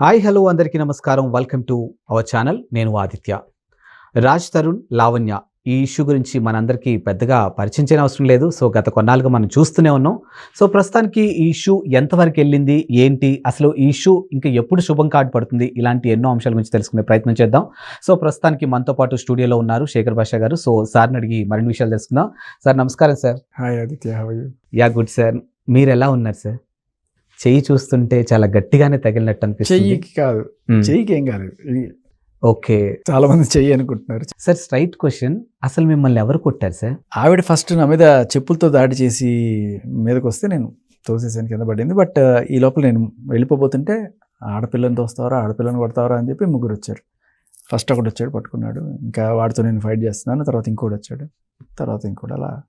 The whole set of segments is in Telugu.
హాయ్ హలో అందరికీ నమస్కారం. Welcome to our channel. నేను ఆదిత్య. రాజ్ తరుణ్ లావణ్య ఈ ఇష్యూ గురించి మనందరికీ పెద్దగా పరిచయం చేయని అవసరం లేదు. సో గత కొన్నాళ్ళుగా మనం చూస్తూనే ఉన్నాం. సో ప్రస్తుతానికి ఈ ఇష్యూ ఎంతవరకు వెళ్ళింది? ఏంటి? అసలు ఈ ఇష్యూ ఇంకా ఎప్పుడు శుభం కార్డు పడుతుంది? ఇలాంటి ఎన్నో అంశాల గురించి తెలుసుకునే ప్రయత్నం చేద్దాం. సో ప్రస్తుతానికి మనతో పాటు స్టూడియోలో ఉన్నారు శేఖర్ భాష గారు. సో సార్ని అడిగి మరిన్ని విషయాలు తెలుసుకుందాం. సార్ నమస్కారం sir. Hi Aditya. Yeah good sir. మీరు ఎలా ఉన్నారు సార్? చెయ్యి చూస్తుంటే చాలా గట్టిగానే తగిలినట్టు అనిపిస్తుంది. చెయ్యికి కాదు. మ్మ్. చెయ్యికి ఏం కాదు. ఇది ఓకే. చాలా మంది చెయ్యి అనుకుంటున్నారు. Sir straight question. అసలు మిమ్మల్ని ఎవరు కొట్టారు సార్? ఆవిడ ఫస్ట్ నా మీద చెప్పులతో దాడి చేసి మీదకి వస్తే నేను తోసేసాను కింద పడింది. బట్ ఈ లోపల నేను వెళ్ళిపోబోతుంటే ఆడపిల్లని తోస్తావరా ఆడపిల్లని కొడతావరా అని చెప్పి ముగ్గురు వచ్చారు. ఫస్ట్ ఒకటి వచ్చాడు పట్టుకున్నాడు. ఇంకా వాడితో నేను ఫైట్ చేస్తున్నాను. తర్వాత ఇంకోటి వచ్చాడు. తర్వాత ఇంకోటి అలా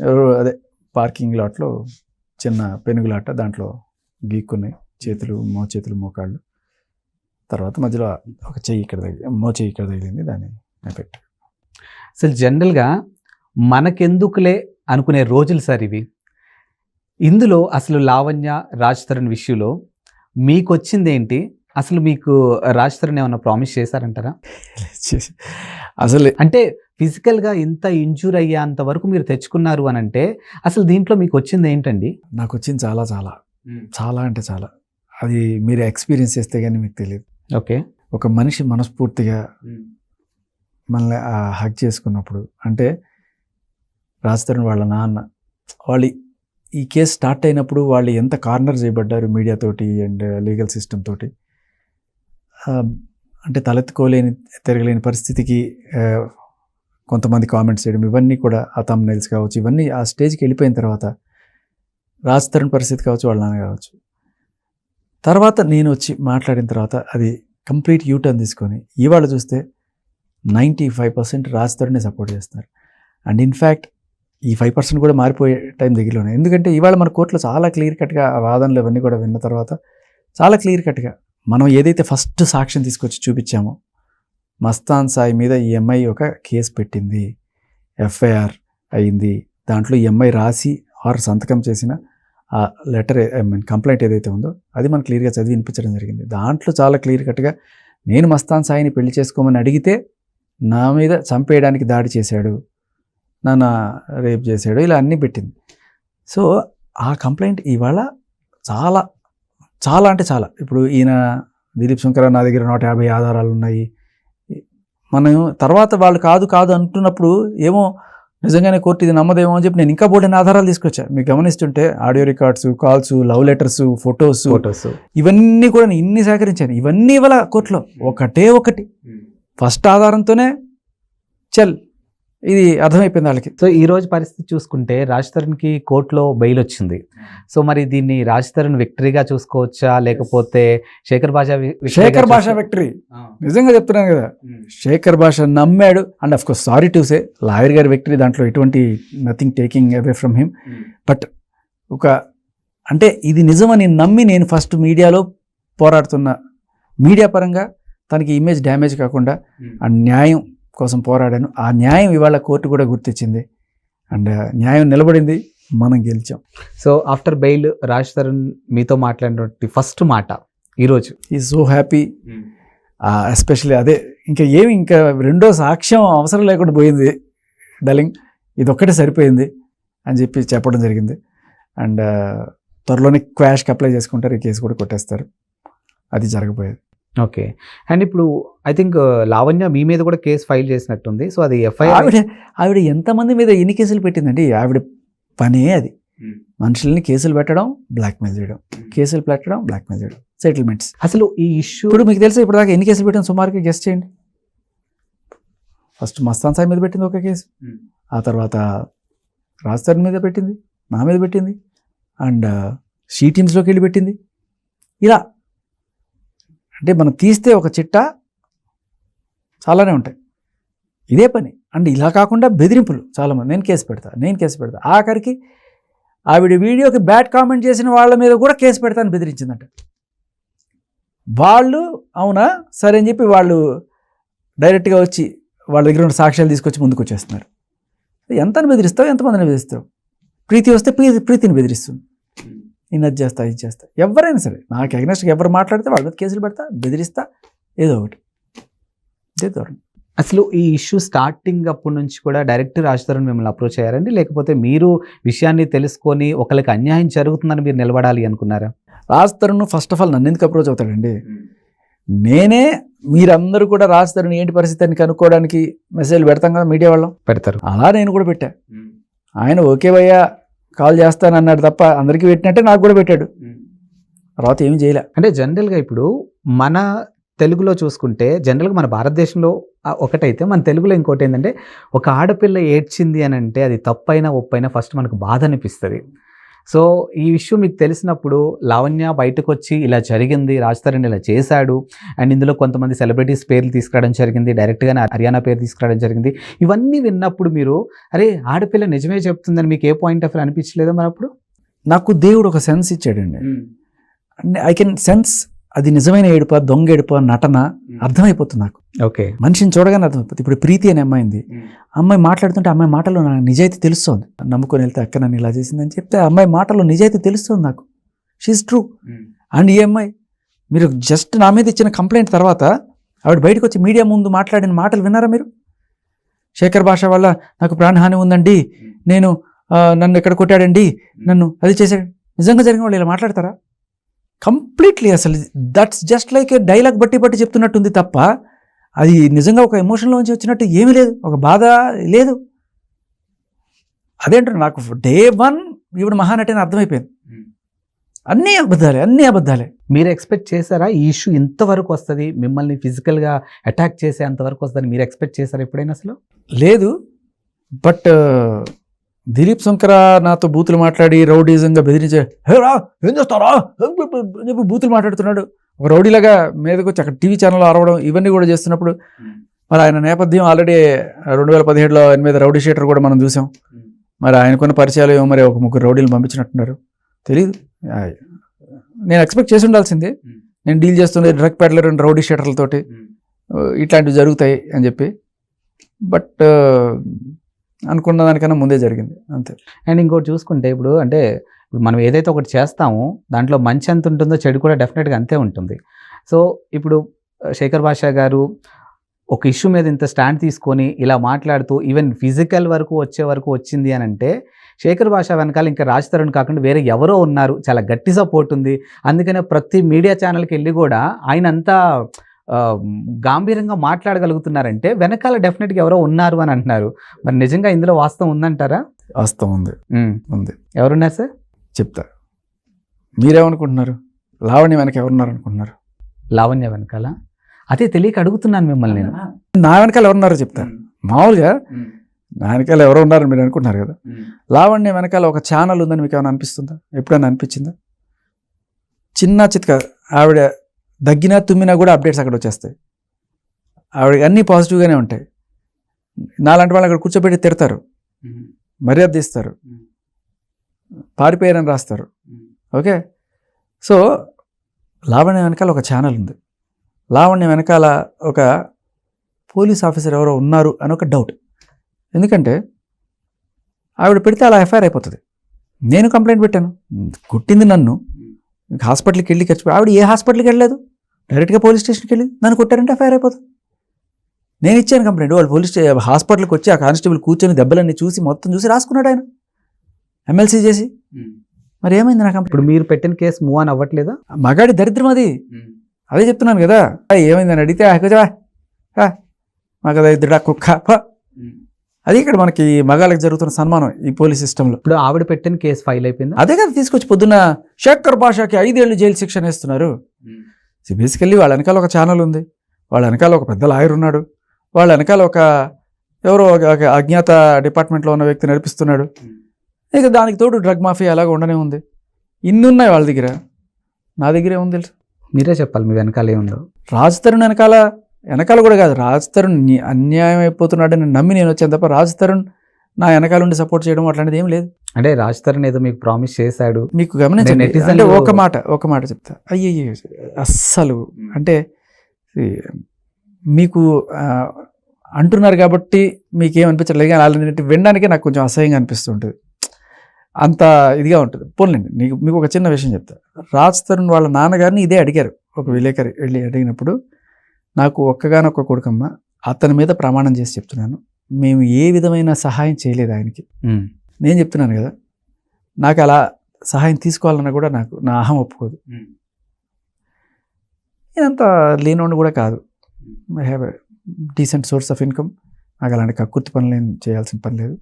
ఎవరు అదే పార్కింగ్ లాట్లో చిన్న పెనుగులాట దాంట్లో గీక్కున్నాయి. చేతులు మో చేతులు మోకాళ్ళు. తర్వాత మధ్యలో ఒక చెయ్యి ఇక్కడ తగిలి మో చెయ్యి ఇక్కడ తగిలింది దాని ఎఫెక్ట్ అసలు జనరల్గా మనకెందుకులే అనుకునే రోజులు సార్ ఇవి. ఇందులో అసలు లావణ్య రాజ్ తరుణ్ విషయంలో మీకు వచ్చింది ఏంటి అసలు మీకు రాజ్ తరుణ్ ఏమైనా ప్రామిస్ చేశారంటారా? అసలు అంటే ఫిజికల్గా ఇంత ఇంజూర్ అయ్యేంత వరకు మీరు తెచ్చుకున్నారు అని అంటే అసలు దీంట్లో మీకు వచ్చింది ఏంటండి? నాకు వచ్చింది చాలా చాలా. చాలా అంటే చాలా. అది మీరు ఎక్స్పీరియన్స్ చేస్తే కానీ మీకు తెలియదు ఓకే. ఒక మనిషి మనస్ఫూర్తిగా మనల్ని హక్ చేసుకున్నప్పుడు అంటే రాజతరుణ్ వాళ్ళ నాన్న వాళ్ళు ఈ కేసు స్టార్ట్ అయినప్పుడు వాళ్ళు ఎంత కార్నర్ చేయబడ్డారు మీడియా తోటి అండ్ లీగల్ సిస్టమ్ తోటి. అంటే తలెత్తుకోలేని తిరగలేని పరిస్థితికి కొంతమంది కామెంట్స్ చేయడం ఇవన్నీ కూడా ఆ తమ్నైల్స్ కావచ్చు ఇవన్నీ ఆ స్టేజ్కి వెళ్ళిపోయిన తర్వాత రాజ్ తరుణ్ పరిస్థితి కావచ్చు వాళ్ళ నాన్న కావచ్చు. తర్వాత నేను వచ్చి మాట్లాడిన తర్వాత అది కంప్లీట్ యూటర్న్ తీసుకొని ఇవాళ చూస్తే నైంటీ ఫైవ్ పర్సెంట్ రాజ్ తరుణ్ని సపోర్ట్ చేస్తున్నారు. అండ్ ఇన్ఫ్యాక్ట్ ఈ ఫైవ్ పర్సెంట్ కూడా మారిపోయే టైం దగ్గరలోనే. ఎందుకంటే ఇవాళ మన కోర్టులో చాలా క్లియర్ కట్గా ఆ వాదనలు అవన్నీ కూడా విన్న తర్వాత చాలా క్లియర్ కట్గా మనం ఏదైతే ఫస్ట్ సాక్ష్యం తీసుకొచ్చి చూపించామో మస్తాన్ సాయి మీద ఈ అమ్మాయి ఒక కేసు పెట్టింది. ఎఫ్ఐఆర్ అయింది. దాంట్లో ఈ అమ్మాయి రాసి ఆర్ సంతకం చేసిన ఆ లెటర్ ఐ మీన్ కంప్లైంట్ ఏదైతే ఉందో అది మనం క్లియర్గా చదివి వినిపించడం జరిగింది. దాంట్లో చాలా క్లియర్ కట్గా నేను మస్తాన్ సాయిని పెళ్ళి చేసుకోమని అడిగితే నా మీద చంపేయడానికి దాడి చేశాడు నన్ను రేప్ చేశాడు ఇలా అన్నీ పెట్టింది. సో ఆ కంప్లైంట్ ఇవాళ చాలా చాలా అంటే చాలా. ఇప్పుడు ఈయన దిలీప్ శంకర్ నా దగ్గర నూట యాభై ఆధారాలు ఉన్నాయి. మనం తర్వాత వాళ్ళు కాదు కాదు అంటున్నప్పుడు ఏమో నిజంగానే కోర్టు ఇది నమ్మదేమో అని చెప్పి నేను ఇంకా బోర్డైన ఆధారాలు తీసుకొచ్చా. మీరు గమనిస్తుంటే audio records calls love letters photos photos. ఇవన్నీ కూడా నేను ఇన్ని సేకరించాను. ఇవన్నీ ఇవాళ కోర్టులో. ఒకటే ఒకటి. ఫస్ట్ ఆధారంతోనే చల్. ఇది అర్థమైపోయింది వాళ్ళకి. సో ఈ రోజు పరిస్థితి చూసుకుంటే రాజ్ తరుణ్కి కోర్టులో బెయిల్ వచ్చింది. సో మరి దీన్ని రాజ్ తరుణ్ విక్టరీగా చూసుకోవచ్చా? లేకపోతే శేఖర్ భాష శేఖర్ భాష విక్టరీ. నిజంగా చెప్తున్నాను కదా. శేఖర్ భాష నమ్మాడు. And of course sorry to say lawyer గారి విక్టరీ దాంట్లో ఎటువంటి nothing taking away from him but ఒక అంటే ఇది నిజమని నమ్మి నేను ఫస్ట్ మీడియాలో పోరాడుతున్న మీడియా పరంగా తనకి ఇమేజ్ డ్యామేజ్ కాకుండా ఆ న్యాయం కోసం పోరాడాను. ఆ న్యాయం ఇవాళ కోర్టు కూడా గుర్తించింది అండ్ న్యాయం నిలబడింది. మనం గెలిచాం. So after bail Raj Tarun మీతో మాట్లాడినటువంటి ఫస్ట్ మాట ఈరోజు ఈ సో హ్యాపీ ఎస్పెషల్లీ అదే ఇంకా ఏమి ఇంకా రెండో సాక్ష్యం అవసరం లేకుండా పోయింది. డలింగ్ ఇది ఒక్కటే సరిపోయింది అని చెప్పి చెప్పడం జరిగింది. అండ్ త్వరలోనే క్వాష్కి అప్లై చేసుకుంటారు. ఈ కేసు కూడా కొట్టేస్తారు. అది జరగబోయేది. ఓకే. అండ్ ఇప్పుడు ఐ థింక్ లావణ్య మీ మీద కూడా కేసు ఫైల్ చేసినట్టుంది. సో అది ఎఫ్ఐఆర్ ఆవిడ ఆవిడ ఎంతమంది మీద ఎన్ని కేసులు పెట్టిందండి? ఆవిడ పనే అది. మనుషుల్ని కేసులు పెట్టడం బ్లాక్మెయిల్ చేయడం. కేసులు పెట్టడం బ్లాక్మెయిల్ చేయడం. సెటిల్మెంట్స్ అసలు ఈ ఇష్యూ ఇప్పుడు మీకు తెలుసా ఇప్పుడు దాకా ఎన్ని కేసులు పెట్టాం? సుమారుగా గెస్ట్ చేయండి. ఫస్ట్ మస్తాన్ సాయి మీద పెట్టింది ఒక కేసు. ఆ తర్వాత రాజధాని మీద పెట్టింది నా మీద పెట్టింది. అండ్ షీ టీమ్స్లోకి వెళ్ళి పెట్టింది. ఇలా అంటే మనం తీస్తే ఒక చిట్ట చాలానే ఉంటాయి. ఇదే పని. అండ్ ఇలా కాకుండా బెదిరింపులు చాలామంది. నేను కేసు పెడతా నేను కేసు పెడతా. ఆఖరికి ఆవిడ వీడియోకి బ్యాడ్ కామెంట్ చేసిన వాళ్ళ మీద కూడా కేసు పెడతాను బెదిరించిందంట. వాళ్ళు అవునా? సరే అని చెప్పి వాళ్ళు డైరెక్ట్గా వచ్చి వాళ్ళ దగ్గర ఉన్న సాక్ష్యాలు తీసుకొచ్చి ముందుకు వచ్చేస్తున్నారు. ఎంతని బెదిరిస్తావు? ఎంతమందిని బెదిరిస్తావు? ప్రీతి వస్తే ప్రీతి ప్రీతిని బెదిరిస్తుంది. నేను అది చేస్తా ఇది చేస్తా. ఎవరైనా సరే నాకు అగ్నెస్ట్గా ఎవరు మాట్లాడితే వాళ్ళ మీద కేసులు పెడతా బెదిరిస్తా ఏదో ఒకటి. ఇదే ధోరణి. అసలు ఈ ఇష్యూ స్టార్టింగ్ అప్పటి నుంచి కూడా డైరెక్ట్ రాజ్ తరుణ్ మిమ్మల్ని అప్రోచ్ అయ్యారండి? లేకపోతే మీరు విషయాన్ని తెలుసుకొని ఒకరికి అన్యాయం జరుగుతుందని మీరు నిలబడాలి అనుకున్నారా? Raj Tarun first of all నన్ను ఎందుకు అప్రోచ్ అవుతాడండి? నేనే మీరందరూ కూడా రాజ్ తరుణ్ ఏంటి పరిస్థితి అని కనుక్కోవడానికి మెసేజ్లు పెడతాం కదా మీడియా వాళ్ళం. పెడతారు. అలా నేను కూడా పెట్టా. ఆయన ఓకే భయ్యా కాల్ చేస్తానన్నాడు తప్ప అందరికీ పెట్టినట్టే నాకు కూడా పెట్టాడు. తర్వాత ఏమీ చేయలే. అంటే జనరల్గా ఇప్పుడు మన తెలుగులో చూసుకుంటే జనరల్గా మన భారతదేశంలో ఒకటైతే మన తెలుగులో ఇంకోటి ఏంటంటే ఒక ఆడపిల్ల ఏడ్చింది అని అంటే అది తప్పైనా ఒప్పైనా ఫస్ట్ మనకు బాధ అనిపిస్తుంది. సో ఈ విషయం మీకు తెలిసినప్పుడు లావణ్య బయటకు వచ్చి ఇలా జరిగింది రాజ్ తరుణ్ ఇలా చేశాడు అండ్ ఇందులో కొంతమంది సెలబ్రిటీస్ పేర్లు తీసుకురావడం జరిగింది డైరెక్ట్గానే హర్యానా పేరు తీసుకురావడం జరిగింది. ఇవన్నీ విన్నప్పుడు మీరు అరే ఆడపిల్ల నిజమే చెప్తుందని మీకు ఏ పాయింట్ ఆఫ్ వ్యూ అనిపించలేదా మరి అప్పుడు? నాకు దేవుడు ఒక సెన్స్ ఇచ్చాడండి. ఐ కెన్ సెన్స్ అది నిజమైన ఏడుప దొంగ ఏడుప నటన అర్థమైపోతుంది నాకు. ఓకే. మనిషిని చూడగానే అర్థమైపోతుంది. ఇప్పుడు ప్రీతి అనే అమ్మాయింది. అమ్మాయి మాట్లాడుతుంటే అమ్మాయి మాటల్లో నాకు నిజాయితీ తెలుస్తోంది. నమ్ముకొని వెళ్తే అక్క నన్ను ఇలా చేసిందని చెప్తే అమ్మాయి మాటల్లో నిజాయితీ తెలుస్తుంది నాకు. షీఈ్ ట్రూ అండ్ ఈ అమ్మాయి మీరు జస్ట్ నా మీద ఇచ్చిన కంప్లైంట్ తర్వాత ఆవిడ బయటకు వచ్చి మీడియా ముందు మాట్లాడిన మాటలు విన్నారా మీరు? శేఖర్ భాష వల్ల నాకు ప్రాణహాని ఉందండి. నేను నన్ను ఇక్కడ కొట్టాడండి. నన్ను అది చేశాడు నిజంగా జరిగిన వాళ్ళు ఇలా మాట్లాడతారా? కంప్లీట్లీ అసలు that's just like a dialogue బట్టి బట్టి చెప్తున్నట్టుంది తప్ప అది నిజంగా ఒక ఎమోషన్లోంచి వచ్చినట్టు ఏమీ లేదు. ఒక బాధ లేదు. అదేంటారు నాకు డే వన్ ఈవిడ మహానటి అని అర్థమైపోయింది అన్నీ అబద్ధాలే అన్నీ అబద్ధాలే. మీరు ఎక్స్పెక్ట్ చేశారా? ఈ ఇష్యూ ఇంతవరకు వస్తుంది మిమ్మల్ని ఫిజికల్గా అటాక్ చేసే అంతవరకు వస్తుందని మీరు ఎక్స్పెక్ట్ చేశారా ఎప్పుడైనా అసలు? లేదు. బట్ దిలీప్ శంకర నాతో బూతులు మాట్లాడి రౌడీజంగా బెదిరించే హేరా ఏం చేస్తారా అని చెప్పి బూతులు మాట్లాడుతున్నాడు. ఒక రౌడీలాగా మీదకి వచ్చి అక్కడ టీవీ ఛానల్ అరవడం ఇవన్నీ కూడా చేస్తున్నప్పుడు మరి ఆయన నేపథ్యం ఆల్రెడీ రెండు వేల పదిహేడులో ఎనిమిది రౌడీ షీటర్ కూడా మనం చూసాం. మరి ఆయనకున్న పరిచయాలు ఏమో మరి ఒక ముగ్గురు రౌడీలు పంపించినట్టున్నారు. తెలియదు నేను ఎక్స్పెక్ట్ చేసి ఉండాల్సిందే. నేను డీల్ చేస్తుండే డ్రగ్ పెడ్లర్ అండ్ రౌడీ షీటర్లతోటి. ఇట్లాంటివి జరుగుతాయి అని చెప్పి. బట్ అనుకున్న దానికన్నా ముందే జరిగింది అంతే. అండ్ ఇంకోటి చూసుకుంటే ఇప్పుడు అంటే మనం ఏదైతే ఒకటి చేస్తామో దాంట్లో మంచి ఎంత ఉంటుందో చెడు కూడా డెఫినెట్గా అంతే ఉంటుంది. సో ఇప్పుడు శేఖర్ బాషా గారు ఒక ఇష్యూ మీద ఇంత స్టాండ్ తీసుకొని ఇలా మాట్లాడుతూ ఈవెన్ ఫిజికల్ వరకు వచ్చే వరకు వచ్చింది అని అంటే శేఖర్ భాష వెనకాల ఇంకా రాజ్ తరుణ్ కాకుండా వేరే ఎవరో ఉన్నారు చాలా గట్టి సపోర్ట్ ఉంది. అందుకనే ప్రతి మీడియా ఛానల్కి వెళ్ళి కూడా ఆయన అంతా ఆ, గాంభీర్యంగా మాట్లాడగలుగుతున్నారంటే వెనకాల డెఫినెట్గా ఎవరో ఉన్నారు అని అంటున్నారు. మరి నిజంగా ఇందులో వాస్తవం ఉందంటారా? వాస్తవం ఉంది. ఉంది. ఎవరున్నారు సార్? చెప్తా. మీరేమనుకుంటున్నారు? లావణ్య వెనక ఎవరున్నారు అనుకుంటున్నారు లావణ్య వెనకాల? అదే తెలియక అడుగుతున్నాను మిమ్మల్ని నేను. నా వెనకాల ఎవరున్నారో చెప్తా. మామూలుగా నా వెనకాల ఎవరో ఉన్నారని మీరు అనుకుంటున్నారు కదా. లావణ్య వెనకాల ఒక ఛానల్ ఉందని మీకు ఏమైనా అనిపిస్తుందా? ఎప్పుడైనా అనిపించిందా? చిన్న చిత్క ఆవిడ దగ్గినా తుమ్మినా కూడా అప్డేట్స్ అక్కడ వచ్చేస్తాయి. ఆవిడ అన్నీ పాజిటివ్గానే ఉంటాయి. నాలాంటి వాళ్ళు అక్కడ కూర్చోబెట్టి తిడతారు. మర్యాద తీస్తారు. పారిపోయారని రాస్తారు. ఓకే? సో లావణ్య వెనకాల ఒక ఛానల్ ఉంది. లావణ్య వెనకాల ఒక పోలీస్ ఆఫీసర్ ఎవరో ఉన్నారు అని ఒక డౌట్ ఎందుకంటే ఆవిడ పెడితే అలా ఎఫ్ఐఆర్ అయిపోతుంది. నేను కంప్లైంట్ పెట్టాను. కొట్టింది నన్ను. హాస్పిటల్కి వెళ్ళి ఖర్చు ఆవిడ ఏ హాస్పిటల్కి వెళ్ళలేదు? డైరెక్ట్గా పోలీస్ స్టేషన్కి వెళ్ళి నన్ను కొట్టారంటే ఎఫ్ఐఆర్ అయిపోతుంది నేను ఇచ్చాను కంప్లైంట్. వాళ్ళు పోలీస్ స్టే హాస్పిటల్కి వచ్చి ఆ కానిస్టేబుల్ కూర్చొని దెబ్బలన్నీ చూసి మొత్తం చూసి రాసుకున్నాడు ఆయన. ఎమ్మెల్సీ చేసి. మరి ఏమైంది నా కంప్లైంట్? ఇప్పుడు మీరు పెట్టిన కేసు మూవ్ ఆన్ అవ్వట్లేదా? మగాడి దరిద్రం అది. అదే చెప్తున్నాను కదా. "ఆ, ఏమైందని అడిగితే "ఆ, మగ దరిద్రుడా కుక్క. ప." అది ఇక్కడ మనకి మగాళ్ళకి జరుగుతున్న సన్మానం ఈ పోలీస్ సిస్టంలో. ఇప్పుడు ఆవిడ పెట్టిన కేసు ఫైల్ అయిపోయిందా? అదే కదా తీసుకొచ్చి పొద్దున్న శేఖర్ భాషకి ఐదేళ్ళు జైలు శిక్షణ వేస్తున్నారు బేసికల్లీ వాళ్ళ వెనకాల ఒక ఛానల్ ఉంది. వాళ్ళ వెనకాల ఒక పెద్ద లాయర్ ఉన్నాడు. వాళ్ళ వెనకాల ఒక ఎవరో ఒక- అజ్ఞాత డిపార్ట్మెంట్లో ఉన్న వ్యక్తి నడిపిస్తున్నాడు. ఇక దానికి తోడు డ్రగ్ మాఫియా అలాగ ఉండనే ఉంది. ఇన్ని ఉన్నాయి వాళ్ళ దగ్గర. నా దగ్గరే ఉంది తెలుసు? మీరే చెప్పాలి మీ వెనకాల ఏముందో. రాజ్ తరుణ్ వెనకాల వెనకాల కూడా కాదు రాజ్ తరుణ్ అన్యాయం అయిపోతున్నాడని నమ్మి నేను వచ్చాను తప్ప రాజ్ తరుణ్ నా వెనకాల ఉండి సపోర్ట్ చేయడం అట్లాంటిది ఏం లేదు. అంటే రాజ్ తరుణ్ ఏదో మీకు ప్రామిస్ చేశాడు. మీకు గమనించండి. ఒక మాట ఒక మాట చెప్తా. అయ్యయ్యో. అస్సలు అంటే మీకు అంటున్నారు కాబట్టి మీకేం అనిపించట్లేదు. కానీ అలాంటి వినడానికే నాకు కొంచెం అసహ్యంగా అనిపిస్తుంటుంది అంత ఇదిగా ఉంటుంది. పోన్లేండి నీకు మీకు ఒక చిన్న విషయం చెప్తా. రాజ్ తరుణ్ వాళ్ళ నాన్నగారిని ఇదే అడిగారు. ఒక విలేకరి వెళ్ళి అడిగినప్పుడు నాకు ఒక్కగానొక్క కొడుకమ్మ అతని మీద ప్రమాణం చేసి చెప్తున్నాను. మేము ఏ విధమైన సహాయం చేయలేదు ఆయనకి. నేను చెప్తున్నాను కదా నాకు అలా సహాయం తీసుకోవాలన్నా కూడా నాకు నా అహం ఒప్పుకోదు. నేనంత లేనోడు కూడా కాదు. I have decent source of income నాకు అలాంటి కక్కుర్తి పనులు ఏం చేయాల్సిన పని లేదు.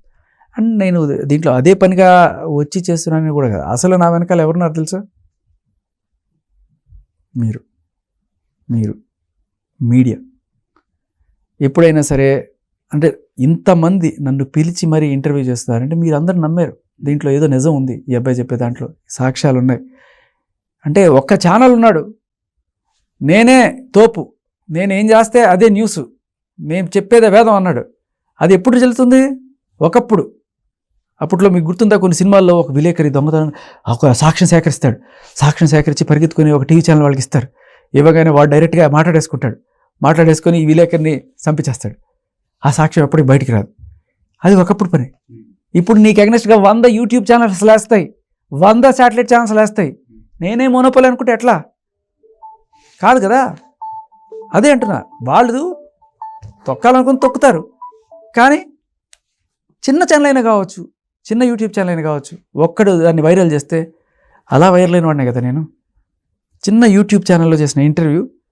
అండ్ నేను దీంట్లో అదే పనిగా వచ్చి చేస్తున్నానని కూడా కాదు. అసలు నా వెనకాల ఎవరున్నారు తెలుసా? మీరు. మీరు. మీడియా. ఎప్పుడైనా సరే అంటే ఇంతమంది నన్ను పిలిచి మరీ ఇంటర్వ్యూ చేస్తున్నారంటే మీరు అందరు నమ్మారు. దీంట్లో ఏదో నిజం ఉంది. ఈ అబ్బాయి చెప్పే దాంట్లో సాక్ష్యాలు ఉన్నాయి అంటే ఒక్క ఛానల్ ఉన్నాడు. నేనే తోపు. నేనేం చేస్తే అదే న్యూస్. మేము చెప్పేదే వేదం అన్నాడు. అది ఎప్పుడు చెల్లుతుంది? ఒకప్పుడు. అప్పట్లో మీకు గుర్తుందా కొన్ని సినిమాల్లో ఒక విలేకరి దొంగతనం ఒక సాక్ష్యం సేకరిస్తాడు. సాక్ష్యం సేకరించి పరిగెత్తుకొని ఒక టీవీ ఛానల్ వాళ్ళకి ఇస్తారు. ఇవ్వగానే వాడు డైరెక్ట్గా మాట్లాడేసుకుంటాడు. మాట్లాడేసుకొని ఈ విలేకరిని చంపించేస్తాడు ఆ సాక్ష్యం ఎప్పటికి బయటికి రాదు. అది ఒకప్పుడు పని. ఇప్పుడు నీకు అగ్నెస్ట్గా వంద యూట్యూబ్ ఛానల్స్ లేస్తాయి. వంద శాటిలైట్ ఛానల్స్ లేస్తాయి. నేనే మోనోపోలే అనుకుంటే ఎట్లా? కాదు కదా? అదే అంటున్నా. వాళ్ళు తొక్కాలనుకుని తొక్కుతారు. కానీ చిన్న ఛానల్ అయినా కావచ్చు చిన్న యూట్యూబ్ ఛానల్ అయినా కావచ్చు ఒక్కడు దాన్ని వైరల్ చేస్తే అలా వైరల్ అయిన వాడినే కదా నేను. చిన్న యూట్యూబ్ ఛానల్లో చేసిన ఇంటర్వ్యూ